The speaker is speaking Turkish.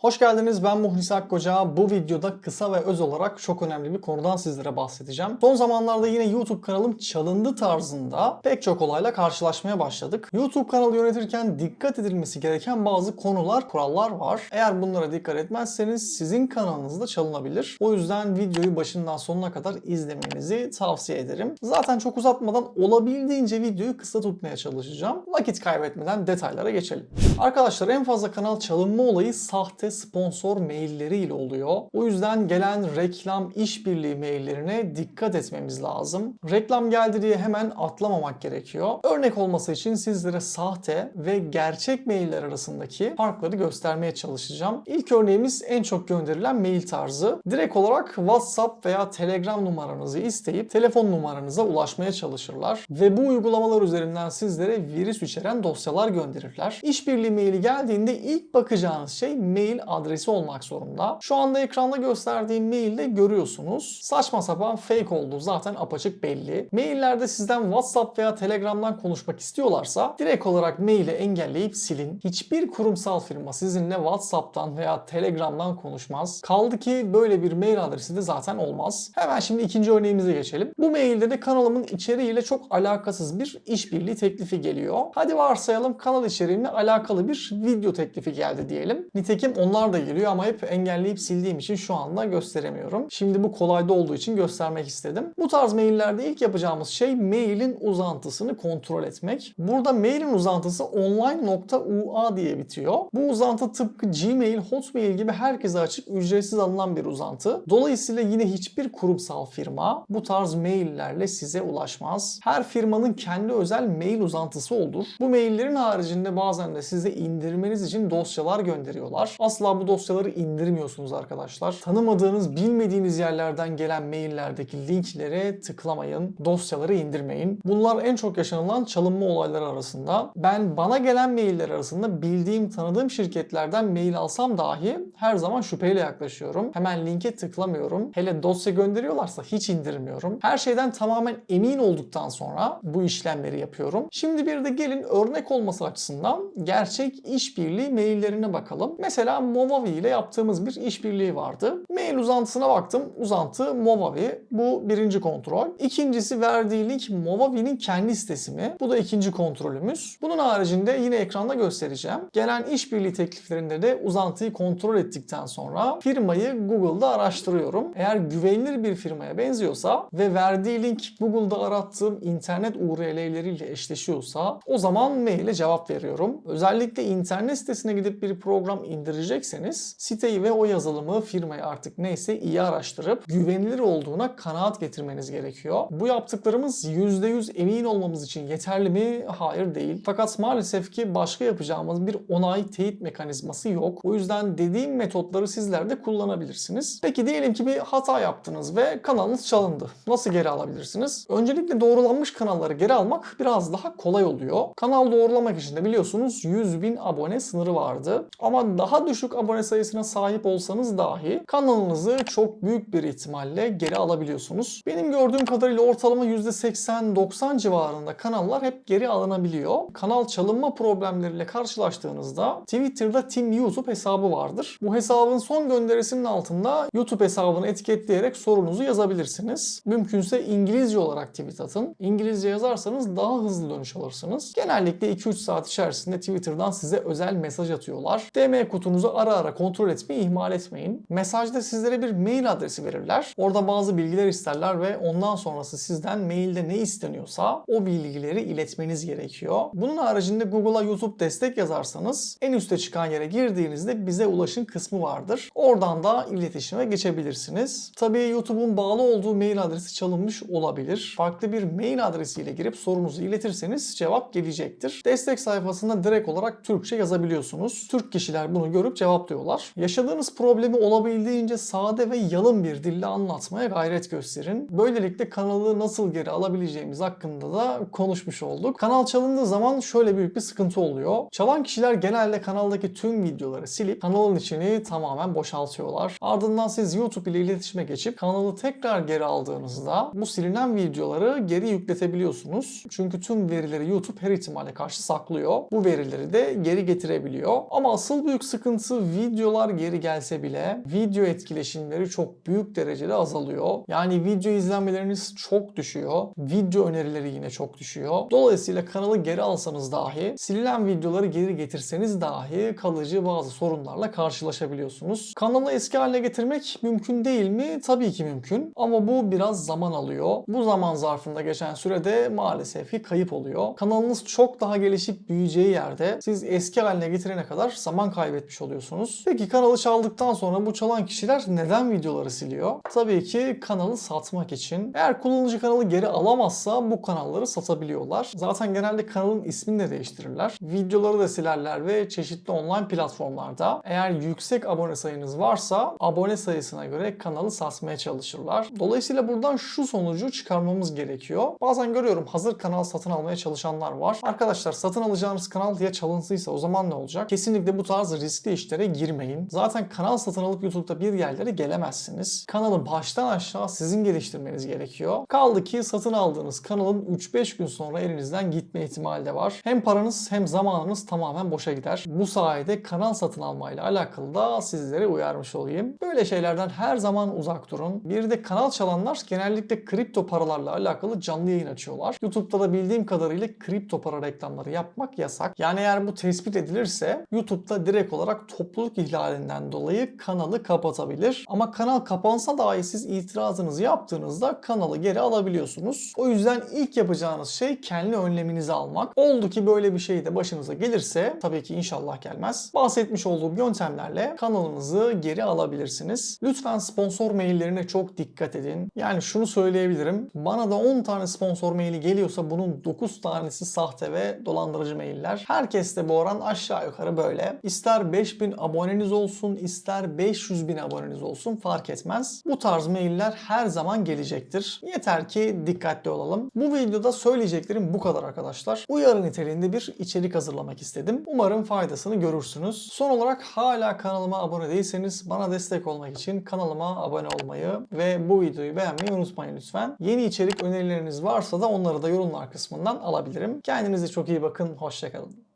Hoş geldiniz ben Muhlis Akkoca. Bu videoda kısa ve öz olarak çok önemli bir konudan sizlere bahsedeceğim. Son zamanlarda yine YouTube kanalım çalındı tarzında pek çok olayla karşılaşmaya başladık. YouTube kanalı yönetirken dikkat edilmesi gereken bazı konular, kurallar var. Eğer bunlara dikkat etmezseniz sizin kanalınız da çalınabilir. O yüzden videoyu başından sonuna kadar izlemenizi tavsiye ederim. Zaten çok uzatmadan olabildiğince videoyu kısa tutmaya çalışacağım. Vakit kaybetmeden detaylara geçelim. Arkadaşlar en fazla kanal çalınma olayı sahte sponsor mailleriyle oluyor. O yüzden gelen reklam işbirliği maillerine dikkat etmemiz lazım. Reklam geldi diye hemen atlamamak gerekiyor. Örnek olması için sizlere sahte ve gerçek mailler arasındaki farkları göstermeye çalışacağım. İlk örneğimiz en çok gönderilen mail tarzı. Direkt olarak WhatsApp veya Telegram numaranızı isteyip telefon numaranıza ulaşmaya çalışırlar ve bu uygulamalar üzerinden sizlere virüs içeren dosyalar gönderirler. İşbirliği maili geldiğinde ilk bakacağınız şey mail adresi olmak zorunda. Şu anda ekranda gösterdiğim mailde görüyorsunuz. Saçma sapan fake olduğu zaten apaçık belli. Maillerde sizden WhatsApp veya Telegram'dan konuşmak istiyorlarsa direkt olarak maili engelleyip silin. Hiçbir kurumsal firma sizinle WhatsApp'tan veya Telegram'dan konuşmaz. Kaldı ki böyle bir mail adresi de zaten olmaz. Hemen şimdi ikinci örneğimize geçelim. Bu mailde de kanalımın içeriğiyle çok alakasız bir işbirliği teklifi geliyor. Hadi varsayalım kanal içeriğimle alakalı bir video teklifi geldi diyelim. Nitekim onlar da geliyor ama hep engelleyip sildiğim için şu anda gösteremiyorum. Şimdi bu kolayda olduğu için göstermek istedim. Bu tarz maillerde ilk yapacağımız şey mailin uzantısını kontrol etmek. Burada mailin uzantısı online.ua diye bitiyor. Bu uzantı tıpkı Gmail, Hotmail gibi herkese açık ücretsiz alınan bir uzantı. Dolayısıyla yine hiçbir kurumsal firma bu tarz maillerle size ulaşmaz. Her firmanın kendi özel mail uzantısı olur. Bu maillerin haricinde bazen de size indirmeniz için dosyalar gönderiyorlar. Asla bu dosyaları indirmiyorsunuz arkadaşlar. Tanımadığınız, bilmediğiniz yerlerden gelen maillerdeki linklere tıklamayın. Dosyaları indirmeyin. Bunlar en çok yaşanılan çalınma olayları arasında. Ben bana gelen mailler arasında bildiğim, tanıdığım şirketlerden mail alsam dahi her zaman şüpheyle yaklaşıyorum. Hemen linke tıklamıyorum. Hele dosya gönderiyorlarsa hiç indirmiyorum. Her şeyden tamamen emin olduktan sonra bu işlemleri yapıyorum. Şimdi bir de gelin örnek olması açısından gerçek işbirliği maillerine bakalım. Mesela Movavi ile yaptığımız bir işbirliği vardı. Mail uzantısına baktım. Uzantı Movavi. Bu birinci kontrol. İkincisi verdiği link Movavi'nin kendi sitesi mi? Bu da ikinci kontrolümüz. Bunun haricinde yine ekranda göstereceğim. Gelen işbirliği tekliflerinde de uzantıyı kontrol ettikten sonra firmayı Google'da araştırıyorum. Eğer güvenilir bir firmaya benziyorsa ve verdiği link Google'da arattığım internet URL'leriyle eşleşiyorsa o zaman maile cevap veriyorum. Özellikle internet sitesine gidip bir program indirecekseniz siteyi ve o yazılımı firmayı artık neyse iyi araştırıp güvenilir olduğuna kanaat getirmeniz gerekiyor. Bu yaptıklarımız %100 emin olmamız için yeterli mi? Hayır değil. Fakat maalesef ki başka yapacağımız bir onay teyit mekanizması yok. O yüzden dediğim metotları sizler de kullanabilirsiniz. Peki diyelim ki bir hata yaptınız ve kanalınız çalındı. Nasıl geri alabilirsiniz? Öncelikle doğrulanmış kanalları geri almak biraz daha kolay oluyor. Kanal doğrulamak için de biliyorsunuz 100 bin abone sınırı vardı. Ama daha düşük abone sayısına sahip olsanız dahi kanalınızı çok büyük bir ihtimalle geri alabiliyorsunuz. Benim gördüğüm kadarıyla ortalama %80-90 civarında kanallar hep geri alınabiliyor. Kanal çalınma problemleriyle karşılaştığınızda Twitter'da Team YouTube hesabı vardır. Bu hesabın son gönderisinin altında YouTube hesabını etiketleyerek sorunuzu yazabilirsiniz. Mümkünse İngilizce olarak tweet atın. İngilizce yazarsanız daha hızlı dönüş alırsınız. Genellikle 2-3 saat içerisinde Twitter'dan size özel mesaj atıyorlar. DM kutunuzu ara ara kontrol etmeyi ihmal etmeyin. Mesajda sizlere bir mail adresi verirler. Orada bazı bilgiler isterler ve ondan sonrası sizden mailde ne isteniyorsa o bilgileri iletmeniz gerekiyor. Bunun haricinde Google'a YouTube destek yazarsanız en üste çıkan yere girdiğinizde bize ulaşın kısmı vardır. Oradan da iletişime geçebilirsiniz. Tabii YouTube'un bağlı olduğu mail adresi çalınmış olabilir. Farklı bir mail adresiyle girip sorunuzu iletirseniz cevap gelecektir. Destek sayfasında direkt olarak Türkçe yazabiliyorsunuz. Türk kişiler bunu görüp cevaplıyorlar. Yaşadığınız problemi olabildiğince sade ve yalın bir dille anlatmaya gayret gösterin. Böylelikle kanalı nasıl geri alabileceğimiz hakkında da konuşmuş olduk. Kanal çalındığı zaman şöyle büyük bir sıkıntı oluyor. Çalan kişiler genelde kanaldaki tüm videoları silip kanalın içini tamamen boşaltıyorlar. Ardından siz YouTube ile iletişime geçip kanalı tekrar geri aldığınızda bu silinen videoları geri yükletebiliyorsunuz. Çünkü tüm verileri YouTube her ihtimale karşı saklıyor. Bu verileri de geri getirebiliyor. Ama asıl büyük sıkıntı Açıkçası videolar geri gelse bile video etkileşimleri çok büyük derecede azalıyor. Yani video izlenmeleriniz çok düşüyor. Video önerileri yine çok düşüyor. Dolayısıyla kanalı geri alsanız dahi, silinen videoları geri getirseniz dahi kalıcı bazı sorunlarla karşılaşabiliyorsunuz. Kanalı eski haline getirmek mümkün değil mi? Tabii ki mümkün. Ama bu biraz zaman alıyor. Bu zaman zarfında geçen sürede maalesef ki kayıp oluyor. Kanalınız çok daha gelişip büyüyeceği yerde siz eski haline getirene kadar zaman kaybetmiş oluyorsunuz. Peki kanalı çaldıktan sonra bu çalan kişiler neden videoları siliyor? Tabii ki kanalı satmak için. Eğer kullanıcı kanalı geri alamazsa bu kanalları satabiliyorlar. Zaten genelde kanalın ismini de değiştirirler. Videoları da silerler ve çeşitli online platformlarda eğer yüksek abone sayınız varsa abone sayısına göre kanalı satmaya çalışırlar. Dolayısıyla buradan şu sonucu çıkarmamız gerekiyor. Bazen görüyorum hazır kanal satın almaya çalışanlar var. Arkadaşlar satın alacağınız kanal ya çalınsıysa o zaman ne olacak? Kesinlikle bu tarz riskli işlere girmeyin. Zaten kanal satın alıp YouTube'da bir yerlere gelemezsiniz. Kanalı baştan aşağı sizin geliştirmeniz gerekiyor. Kaldı ki satın aldığınız kanalın 3-5 gün sonra elinizden gitme ihtimali de var. Hem paranız hem zamanınız tamamen boşa gider. Bu sayede kanal satın almayla alakalı da sizlere uyarmış olayım. Böyle şeylerden her zaman uzak durun. Bir de kanal çalanlar genellikle kripto paralarla alakalı canlı yayın açıyorlar. YouTube'da da bildiğim kadarıyla kripto para reklamları yapmak yasak. Yani eğer bu tespit edilirse YouTube'da direkt olarak topluluk ihlalinden dolayı kanalı kapatabilir. Ama kanal kapansa dahi siz itirazınızı yaptığınızda kanalı geri alabiliyorsunuz. O yüzden ilk yapacağınız şey kendi önleminizi almak. Oldu ki böyle bir şey de başınıza gelirse tabii ki inşallah gelmez. Bahsetmiş olduğum yöntemlerle kanalınızı geri alabilirsiniz. Lütfen sponsor maillerine çok dikkat edin. Yani şunu söyleyebilirim. Bana da 10 tane sponsor maili geliyorsa bunun 9 tanesi sahte ve dolandırıcı mailler. Herkes de bu oran aşağı yukarı böyle. İster 5000 aboneniz olsun, ister 500 bin aboneniz olsun fark etmez. Bu tarz mailler her zaman gelecektir. Yeter ki dikkatli olalım. Bu videoda söyleyeceklerim bu kadar arkadaşlar. Uyarı niteliğinde bir içerik hazırlamak istedim. Umarım faydasını görürsünüz. Son olarak hala kanalıma abone değilseniz bana destek olmak için kanalıma abone olmayı ve bu videoyu beğenmeyi unutmayın lütfen. Yeni içerik önerileriniz varsa da onları da yorumlar kısmından alabilirim. Kendinize çok iyi bakın. Hoşçakalın.